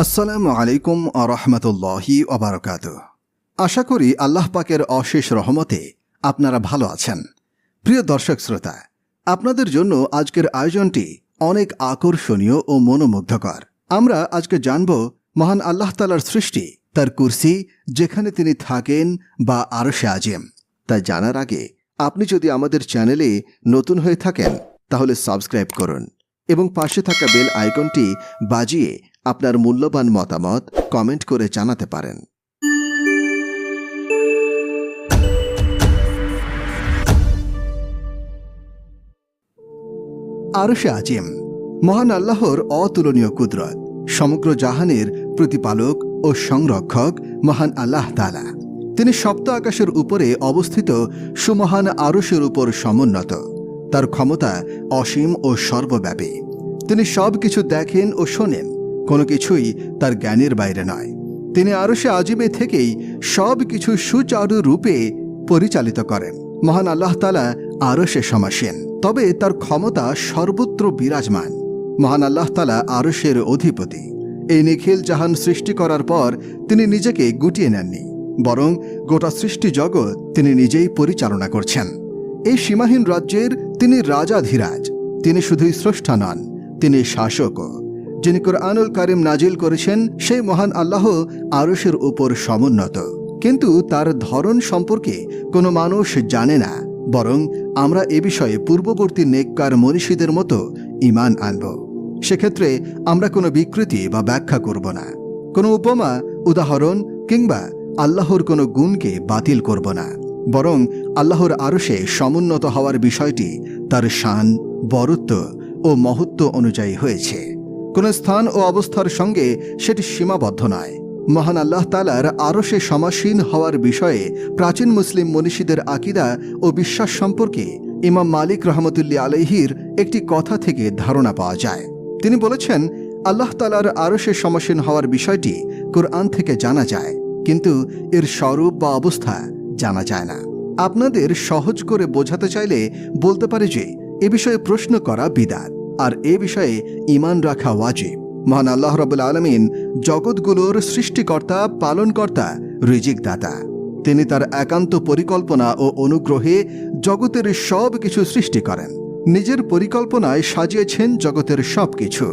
আসসালামু আলাইকুম আরহামতুল্লাহি ওবরাকাত আশা করি আল্লাহ পাকের অশেষ রহমতে আপনারা ভালো আছেন। প্রিয় দর্শক শ্রোতা, আপনাদের জন্য আজকের আয়োজনটি অনেক আকর্ষণীয় ও মনোমুগ্ধকর। আমরা আজকে জানব মহান আল্লাহ তালার সৃষ্টি, তার কুরসি, যেখানে তিনি থাকেন বা আরশে আজিম। তাই জানার আগে আপনি যদি আমাদের চ্যানেলে নতুন হয়ে থাকেন, তাহলে সাবস্ক্রাইব করুন এবং পাশে থাকা বেল আইকনটি বাজিয়ে আপনার মূল্যবান মতামত কমেন্ট করে জানাতে পারেন। আরশে আজিম, মহান আল্লাহর অতুলনীয় কুদরত, সমগ্র জাহানের প্রতিপালক ও সংরক্ষক মহান আল্লাহ তালা তিনি সপ্ত আকাশের উপরে অবস্থিত সুমহান আরশের উপর সমুন্নত। তার ক্ষমতা অসীম ও সর্বব্যাপী। তিনি সব কিছু দেখেন ও শোনেন। কোনো কিছুই তার জ্ঞানের বাইরে নয়। তিনি আরশে আজিমে থেকেই সব কিছু সুচারু রূপে পরিচালিত করেন। মহান আল্লাহ তালা আরশে সমাসীন। তবে তার ক্ষমতা সর্বত্র বিরাজমান। মহান আল্লাহ তালা আরশের অধিপতি। এই নিখিল জাহান সৃষ্টি করার পর তিনি নিজেকে গুটিয়ে নেননি, বরং গোটা সৃষ্টি জগৎ তিনি নিজেই পরিচালনা করছেন। এই সীমাহীন রাজ্যের তিনি রাজাধীরাজ, তিনি শুধুই স্রষ্টা নন, তিনি শাসকও। যিনি কোরআনুল কারিম নাজিল করেছেন, সেই মহান আল্লাহ আরশের উপর সমুন্নত। কিন্তু তার ধরন সম্পর্কে কোনো মানুষ জানে না, বরং আমরা এ বিষয়ে পূর্ববর্তী নেককার মনীষীদের মতো ইমান আনব। সেক্ষেত্রে আমরা কোনো বিকৃতি বা ব্যাখ্যা করব না। কোনো উপমা, উদাহরণ কিংবা আল্লাহর কোনো গুণকে বাতিল করব না। বরং আল্লাহর আরশে সমুন্নত হওয়ার বিষয়টি তার শান, বরত্ব ও মহত্ব অনুযায়ী হয়েছে। কোন স্থান ও অবস্থার সঙ্গে সেটি সীমাবদ্ধ নয়। মহান আল্লাহ তালার আরশে সমাসীন হওয়ার বিষয়ে প্রাচীন মুসলিম মনীষীদের আকিদা ও বিশ্বাস সম্পর্কে ইমাম মালিক রহমতুল্লি আলহির একটি কথা থেকে ধারণা পাওয়া যায়। তিনি বলেছেন, আল্লাহ তালার আরশে সমাসীন হওয়ার বিষয়টি কোরআন থেকে জানা যায়, কিন্তু এর স্বরূপ বা অবস্থা জানা যায় না। আপনাদের সহজ করে বোঝাতে চাইলে বলতে পারে যে, এ বিষয়ে প্রশ্ন করা বিদাত। আর এ বিষয়ে ইমান রাখা ওয়াজিব। মহান আল্লাহ রবুল আলমিন জগৎগুলোর সৃষ্টিকর্তা, পালনকর্তা রিজিক দাতা তিনি তার একান্ত পরিকল্পনা ও অনুগ্রহে জগতের সব কিছু সৃষ্টি করেন। নিজের পরিকল্পনায় সাজিয়েছেন জগতের সব কিছু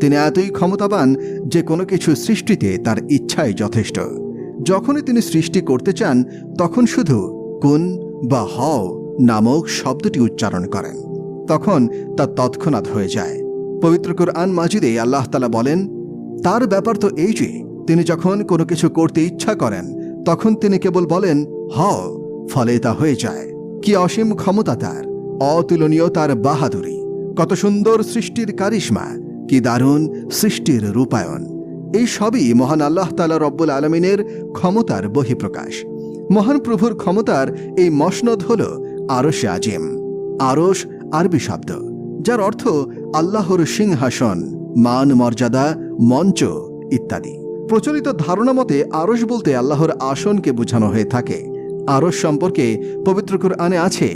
তিনি এতই ক্ষমতাবান যে কোনো কিছু সৃষ্টিতে তার ইচ্ছাই যথেষ্ট। যখনই তিনি সৃষ্টি করতে চান, তখন শুধু কুন বা হও নামক শব্দটি উচ্চারণ করেন। তখন তা তৎক্ষণাৎ হয়ে যায়। পবিত্র কোরআন মাজিদে আল্লাহ তালা বলেন, তার ব্যাপার তো এই যে, তিনি যখন কোনো কিছু করতে ইচ্ছা করেন, তখন তিনি কেবল বলেন হ ফলে তা হয়ে যায়। কি অসীম ক্ষমতা তার, অতুলনীয় তার বাহাদুরি, কত সুন্দর সৃষ্টির কারিশ্মা, কি দারুণ সৃষ্টির রূপায়ণ। এই সবই মহান আল্লাহ তালা রব্বুল আলমিনের ক্ষমতার বহিঃপ্রকাশ। মহান প্রভুর ক্ষমতার এই মসনদ হল আরশে আজিম। আরশ আরবি শব্দ, যার অর্থ আল্লাহর সিংহাসন, মান মর্যাদা, মঞ্চ ইত্যাদি। প্রচলিত ধারণা মতে আরশ বলতে আল্লাহর আসনকে বোঝানো হয়ে থাকে। আরশ সম্পর্কে পবিত্র আনে আছে।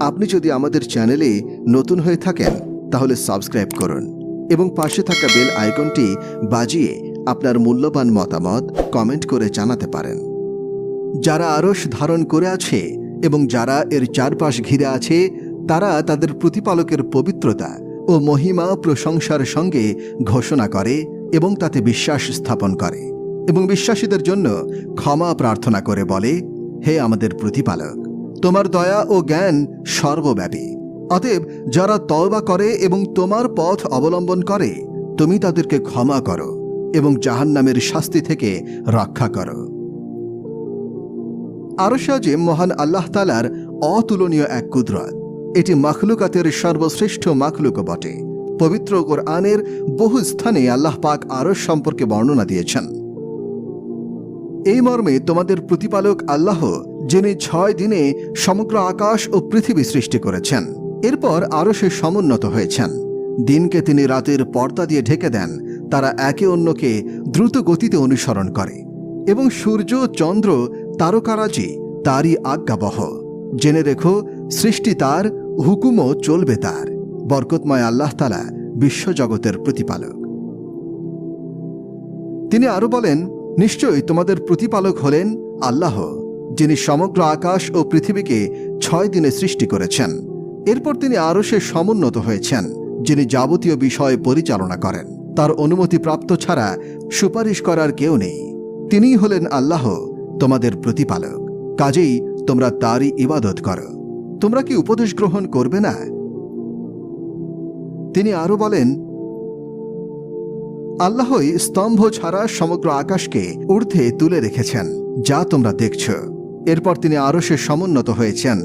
আপনি যদি আমাদের চ্যানেলে নতুন হয়ে থাকেন, তাহলে সাবস্ক্রাইব করুন এবং পাশে থাকা বেল আইকনটি বাজিয়ে আপনার মূল্যবান মতামত কমেন্ট করে জানাতে পারেন। যারা আরশ ধারণ করে আছে এবং যারা এর চারপাশ ঘিরে আছে তারা তাদের প্রতিপালকের পবিত্রতা ও মহিমা প্রশংসার সঙ্গে ঘোষণা করে এবং তাতে বিশ্বাস স্থাপন করে এবং বিশ্বাসীদের জন্য ক্ষমা প্রার্থনা করে বলে, হে আমাদের প্রতিপালক, তোমার দয়া ও জ্ঞান সর্বব্যাপী। অতএব যারা তওবা করে এবং তোমার পথ অবলম্বন করে, তুমি তাদেরকে ক্ষমা করো এবং জাহান্নামের শাস্তি থেকে রক্ষা করো। আরশাজে মহান আল্লাহ তালার অতুলনীয় এক কুদরত। এটি মাখলুকাতের সর্বশ্রেষ্ঠ মাখলুক বটে। পবিত্র কোরআনের বহু স্থানে আল্লাহ পাক আরশ সম্পর্কে বর্ণনা দিয়েছেন। এই মর্মে তোমাদের প্রতিপালক আল্লাহ, যিনি ছয় দিনে সমগ্র আকাশ ও পৃথিবী সৃষ্টি করেছেন, এরপর আরও সে সমুন্নত হয়েছেন। দিনকে তিনি রাতের পর্দা দিয়ে ঢেকে দেন, তারা একে অন্যকে দ্রুত গতিতে অনুসরণ করে। এবং সূর্য, চন্দ্র, তারকারাজি, তারই আজ্ঞাবহ। জেনে রেখো, সৃষ্টি তার হুকুমও চলবে তার। বরকতময় আল্লাহ তালা বিশ্বজগতের প্রতিপালক। তিনি আরও বলেন, নিশ্চয়ই তোমাদের প্রতিপালক হলেন আল্লাহ, যিনি সমগ্র আকাশ ও পৃথিবীকে ছয় দিনে সৃষ্টি করেছেন। এরপর তিনি আরও সে সমুন্নত হয়েছেন, যিনি যাবতীয় বিষয় পরিচালনা করেন। তার অনুমতি প্রাপ্ত ছাড়া সুপারিশ করার কেউ নেই। তিনিই হলেন আল্লাহ, তোমাদের প্রতিপালক। কাজেই তোমরা তারই ইবাদত করো। তোমরা কি উপদেশ গ্রহণ করবে না? তিনি আরও বলেন, আল্লাহই স্তম্ভ ছাড়া সমগ্র আকাশকে ঊর্ধ্বে তুলে রেখেছেন, যা তোমরা দেখছ। এরপর তিনি আরও সে সমুন্নত হয়েছেন।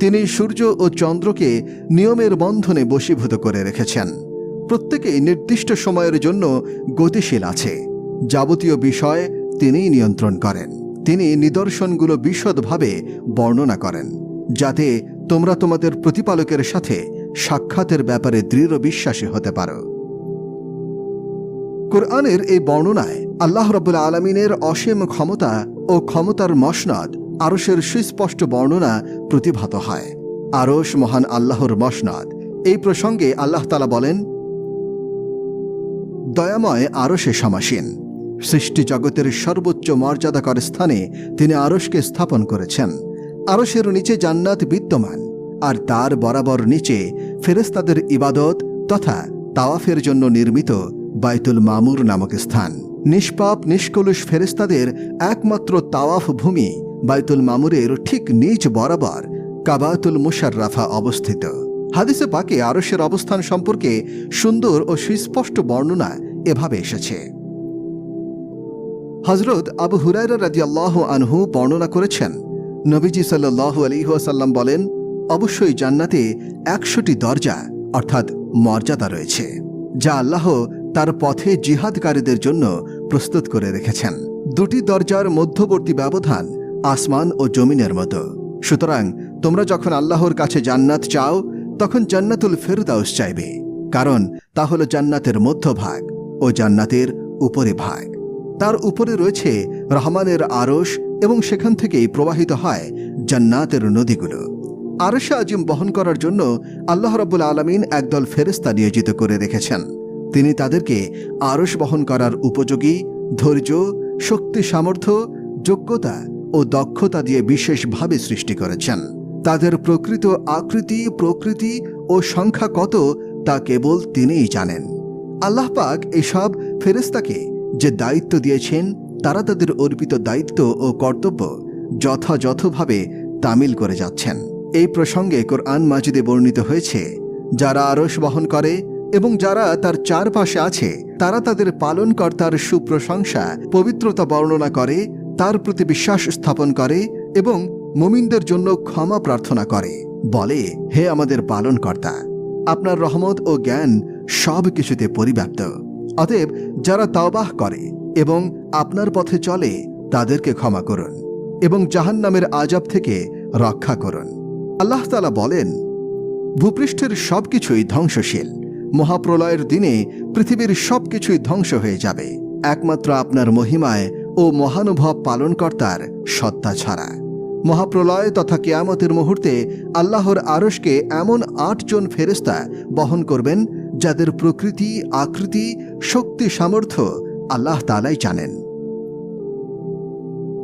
তিনি সূর্য ও চন্দ্রকে নিয়মের বন্ধনে বশীভূত করে রেখেছেন। প্রত্যেকেই নির্দিষ্ট সময়ের জন্য গতিশীল আছে। যাবতীয় বিষয় তিনিই নিয়ন্ত্রণ করেন। তিনি নিদর্শনগুলো বিশদভাবে বর্ণনা করেন, যাতে তোমরা তোমাদের প্রতিপালকের সাথে সাক্ষাতের ব্যাপারে দৃঢ় বিশ্বাসী হতে পারো। কোরআনের এই বর্ণনায় আল্লাহ রব্বুল আলমিনের অসীম ক্ষমতা ও ক্ষমতার মসনদ আরসের সুস্পষ্ট বর্ণনা প্রতিভাত হয়। আরস মহান আল্লাহর মসনদ। এই প্রসঙ্গে আল্লাহ তালা বলেন, দয়াময় আরসে সমাসীন। সৃষ্টি জগতের সর্বোচ্চ মর্যাদাকর স্থানে তিনি আরসকে স্থাপন করেছেন। আরসের নিচে জান্নাত বিদ্যমান, আর তার বরাবর নিচে ফেরেস্তাদের ইবাদত তথা তাওয়াফের জন্য নির্মিত বাইতুল মামুর নামক স্থান। নিষ্পাপ, নিষ্কলুষ ফেরেস্তাদের একমাত্র তাওয়াফ ভূমি বাইতুল মামুরের ঠিক নিচ বরাবর কাবাতুল মুশাররাফা অবস্থিত। হাদিসে পাকে আরসের অবস্থান সম্পর্কে সুন্দর ও সুস্পষ্ট বর্ণনা এভাবে এসেছে। হজরত আবু হুরাইরা রাজিয়াল্লাহ আনহু বর্ণনা করেছেন নবীজি সাল্লাহ আলিহাসাল্লাম বলেন, অবশ্যই জান্নাতে একশোটি দরজা, অর্থাৎ মর্যাদা রয়েছে, যা আল্লাহ তার পথে জিহাদকারীদের জন্য প্রস্তুত করে রেখেছেন। দুটি দরজার মধ্যবর্তী ব্যবধান আসমান ও জমিনের মতো। সুতরাং তোমরা যখন আল্লাহর কাছে জান্নাত চাও, তখন জান্নাতুল ফেরদাউস চাইবে, কারণ তা হল জান্নাতের মধ্যভাগ ও জান্নাতের উপরে ভাগ তার উপরে রয়েছে রহমানের আরশ এবং সেখান থেকেই প্রবাহিত হয় জান্নাতের নদীগুলো। আরশা আজিম বহন করার জন্য আল্লাহ রব্বুল আলমিন একদল ফেরেস্তা নিয়োজিত করে রেখেছেন। তিনি তাদেরকে আরশ বহন করার উপযোগী, ধৈর্য, শক্তি, সামর্থ্য, যোগ্যতা ও দক্ষতা দিয়ে বিশেষভাবে সৃষ্টি করেছেন। তাদের প্রকৃত আকৃতি, প্রকৃতি ও সংখ্যা কত তা কেবল তিনিই জানেন। আল্লাহ পাক এসব ফেরেস্তাকে যে দায়িত্ব দিয়েছেন, তারা তাদের অর্পিত দায়িত্ব ও কর্তব্য যথাযথভাবে তামিল করে যাচ্ছেন। এই প্রসঙ্গে কোরআন মাজিদে বর্ণিত হয়েছে, যারা আরস বহন করে এবং যারা তার চারপাশে আছে, তারা তাদের পালনকর্তার সুপ্রশংসা, পবিত্রতা বর্ণনা করে, তার প্রতি বিশ্বাস স্থাপন করে এবং মুমিনদের জন্য ক্ষমা প্রার্থনা করে। বলে, হে আমাদের পালনকর্তা, আপনার রহমত ও জ্ঞান সব কিছুতে পরিব্যাপ্ত। অতএব যারা তাওবাহ করে এবং আপনার পথে চলে, তাদেরকে ক্ষমা করুন এবং জাহান্নামের আজাব থেকে রক্ষা করুন। আল্লাহ তালা বলেন, ভূপৃষ্ঠের সবকিছুই ধ্বংসশীল, মহাপ্রলয়ের দিনে পৃথিবীর সবকিছুই ধ্বংস হয়ে যাবে, একমাত্র আপনার মহিমায় ও মহানুভব পালনকর্তার সত্তা ছাড়া। মহাপ্রলয় তথা কেয়ামতের মুহূর্তে আল্লাহর আরশকে এমন আটজন ফেরেস্তা বহন করবেন যাদের প্রকৃতি, আকৃতি, শক্তি, সামর্থ্য আল্লাহ তালাই জানেন।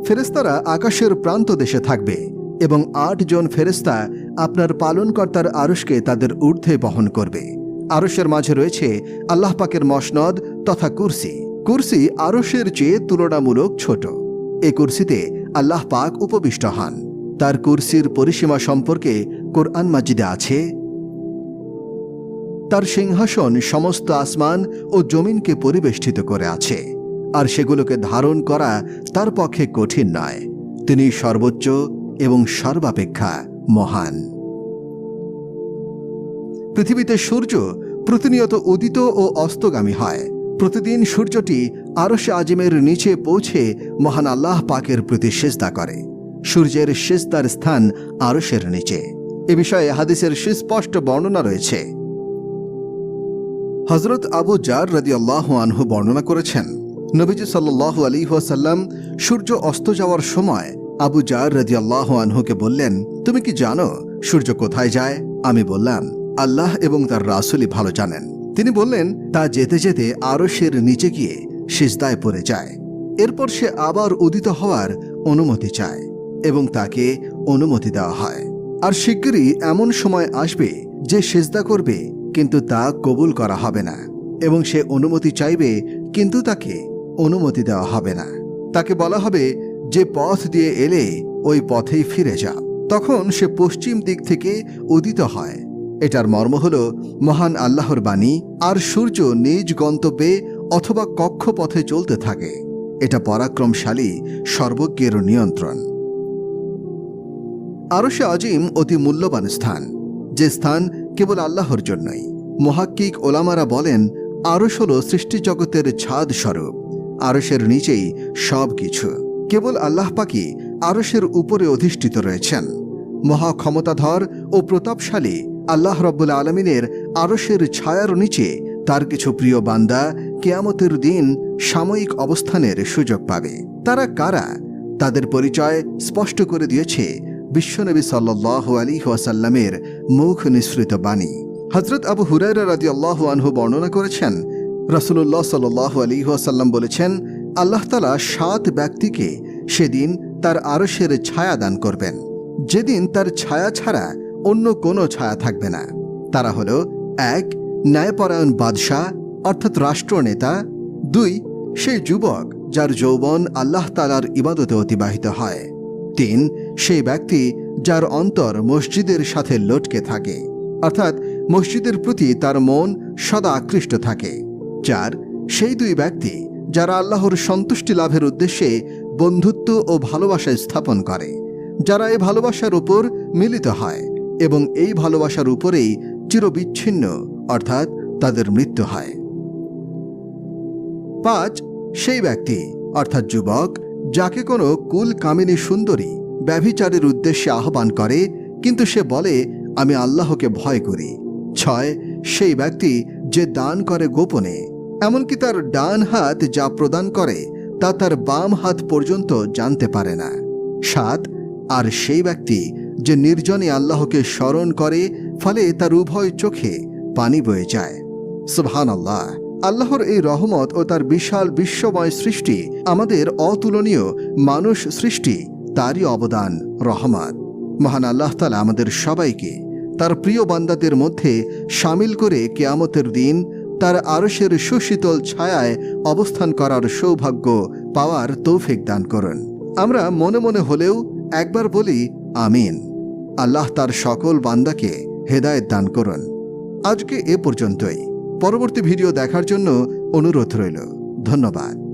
ফেরেস্তারা আকাশের প্রান্ত দেশে থাকবে এবং আটজন ফেরেস্তা আপনার পালনকর্তার আরশকে তাদের ঊর্ধ্বে বহন করবে। আরশের মাঝে রয়েছে আল্লাহ পাকের মসনদ তথা কুরসি। কুরসি আরশের চেয়ে তুলনামূলক ছোট। এ কুরসিতে আল্লাহ পাক উপবিষ্ট হন। তার কুরসির পরিসীমা সম্পর্কে কোরআন মাজিদে আছে তার সিংহাসন সমস্ত আসমান ও জমিনকে পরিবেষ্টিত করে আছে, আর সেগুলোকে ধারণ করা তার পক্ষে কঠিন নয়। তিনি সর্বোচ্চ এবং সর্বাপেক্ষা মহান। পৃথিবীতে সূর্য প্রতিনিয়ত উদিত ও অস্তগামী হয়। প্রতিদিন সূর্যটি আরশে আজিমের নিচে পৌঁছে মহান আল্লাহ পাকের প্রতি সেজদা করে। সূর্যের সেজদার স্থান আরশের নিচে। এ বিষয়ে হাদিসের সুস্পষ্ট বর্ণনা রয়েছে। হজরত আবু জার রাদি আল্লাহ আনহু বর্ণনা করেছেন, নবীজি সাল্লু আলী ওয়াসাল্লাম সূর্য অস্ত যাওয়ার সময় আবু জার রাজি আল্লাহ আনহুকে বললেন, তুমি কি জানো সূর্য কোথায় যায়? আমি বললাম, আল্লাহ এবং তার রাসুলই ভালো জানেন। তিনি বললেন, তা যেতে যেতে আরশের নিচে গিয়ে সিজদায় পড়ে যায়। এরপর সে আবার উদিত হওয়ার অনুমতি চায় এবং তাকে অনুমতি দেওয়া হয়। আর শিগগিরই এমন সময় আসবে যে সেজদা করবে কিন্তু তা কবুল করা হবে না। এবং সে অনুমতি চাইবে, কিন্তু তাকে অনুমতি দেওয়া হবে না। তাকে বলা হবে, যে পথ দিয়ে এলে ওই পথেই ফিরে যাও তখন সে পশ্চিম দিক থেকে উদিত হয়। এটার মর্ম হল মহান আল্লাহর বাণী, আর সূর্য নিজ গন্তব্যে অথবা কক্ষপথে চলতে থাকে। এটা পরাক্রমশালী, সর্বজ্ঞের নিয়ন্ত্রণ। আরশে আজিম অতি মূল্যবান স্থান। যে স্থান কেবল আল্লাহর জন্যই। মহাক্কিক ওলামারা বলেন আরস হল সৃষ্টিজগতের ছাদ স্বরূপ, আরশের নিচেই সব কিছু কেবল আল্লাহ পাকি আরশের উপরে অধিষ্ঠিত রয়েছেন। মহা ক্ষমতাধর ও প্রতাপশালী আল্লাহ রব্বুল আলমিনের আরশের ছায়ার নিচে তার কিছু প্রিয় বান্দা কেয়ামতের দিন সাময়িক অবস্থানের সুযোগ পাবে। তারা কারা? তাদের পরিচয় স্পষ্ট করে দিয়েছে বিশ্বনবী সাল্লাহ আলী ওয়াসাল্লামের মুখ নিঃসৃত বাণী। হজরত আবু হুরাইরা রাজি আল্লাহ আনহু বর্ণনা করেছেন রসুল্লাহ সাল্লাহ আলী ওয়াসাল্লাম বলেছেন, আল্লাহ তালা সাত ব্যক্তিকে সেদিন তার আরশের ছায়া দান করবেন। যেদিন তার ছায়া ছাড়া অন্য কোনো ছায়া থাকবে না। তারা হল, এক, ন্যায়পরায়ণ বাদশাহ, অর্থাৎ রাষ্ট্রনেতা, দুই, সেই যুবক যার যৌবন আল্লাহ তালার ইবাদতে অতিবাহিত হয়। তিন সেই ব্যক্তি যার অন্তর মসজিদের সাথে লটকে থাকে, অর্থাৎ মসজিদের প্রতি তার মন সদা আকৃষ্ট থাকে চার সেই দুই ব্যক্তি যারা আল্লাহর সন্তুষ্টি লাভের উদ্দেশ্যে বন্ধুত্ব ও ভালোবাসা স্থাপন করে, যারা এই ভালোবাসার উপর মিলিত হয় এবং এই ভালোবাসার উপরেই চিরবিচ্ছিন্ন, অর্থাৎ তাদের মৃত্যু হয়। পাঁচ, সেই ব্যক্তি, অর্থাৎ যুবক যাকে কোনো কুল কামিনী সুন্দরী ব্যভিচারের উদ্দেশ্যে আহ্বান করে, কিন্তু সে বলে, আমি আল্লাহকে ভয় করি। ছয়, সেই ব্যক্তি যে দান করে গোপনে, এমনকি তার ডান হাত যা প্রদান করে, তা তার বাম হাত পর্যন্ত জানতে পারে না। সাত, আর সেই ব্যক্তি যে নির্জনে আল্লাহকে স্মরণ করে, ফলে তার উভয় চোখে পানি বয়ে যায়। সুবহান আল্লাহ আল্লাহর এই রহমত ও তার বিশাল বিশ্বময় সৃষ্টি আমাদের অতুলনীয় মানুষ সৃষ্টি, তারই অবদান, রহমত। মহান আল্লাহ তালা আমাদের সবাইকে তার প্রিয় বান্দাদের মধ্যে সামিল করে কেয়ামতের দিন তার আরশের সুশীতল ছায়ায় অবস্থান করার সৌভাগ্য পাওয়ার তৌফিক দান করুন। আমরা মনে মনে হলেও একবার বলি, আমিন। আল্লাহ তার সকল বান্দাকে হেদায়েত দান করুন। আজকে এ পর্যন্তই। পরবর্তী ভিডিও দেখার জন্য অনুরোধ রইল। ধন্যবাদ।